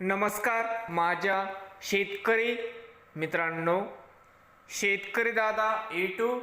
नमस्कार माझ्या शेतकरी मित्रांनो शेतकरी दादा यूट्यूब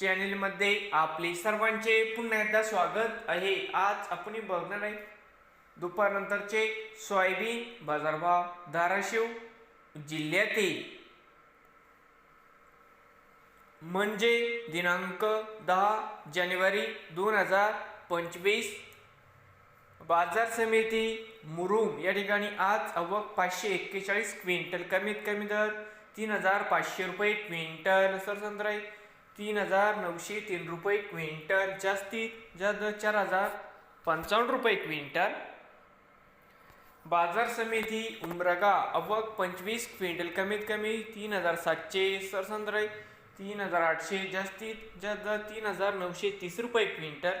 चॅनेलमध्ये आपले सर्वांचे पुन्हा एकदा स्वागत आहे. आज आपण बघणार आहे दुपारनंतरचे सोयाबीन बाजारभाव धाराशिव जिल्ह्यातील. म्हणजे दिनांक दहा जानेवारी दोन हजार पंचवीस बाजार समिती मुरुम या ठिकाणी आज अवक पाचशे एक्केचाळीस क्विंटल कमीत कमी दर तीन हजार पाचशे रुपये क्विंटल. सर आहे तीन हजार नऊशे तीन रुपये क्विंटल. जास्तीत जास्त चार हजार पंचावन्न रुपये क्विंटल. बाजार समिती उमरगा अवक पंचवीस क्विंटल कमीत कमी तीन हजार सातशे. सरसंद्र तीन हजार आठशे. जास्तीत जास्त तीन हजार नऊशे तीस रुपये क्विंटल.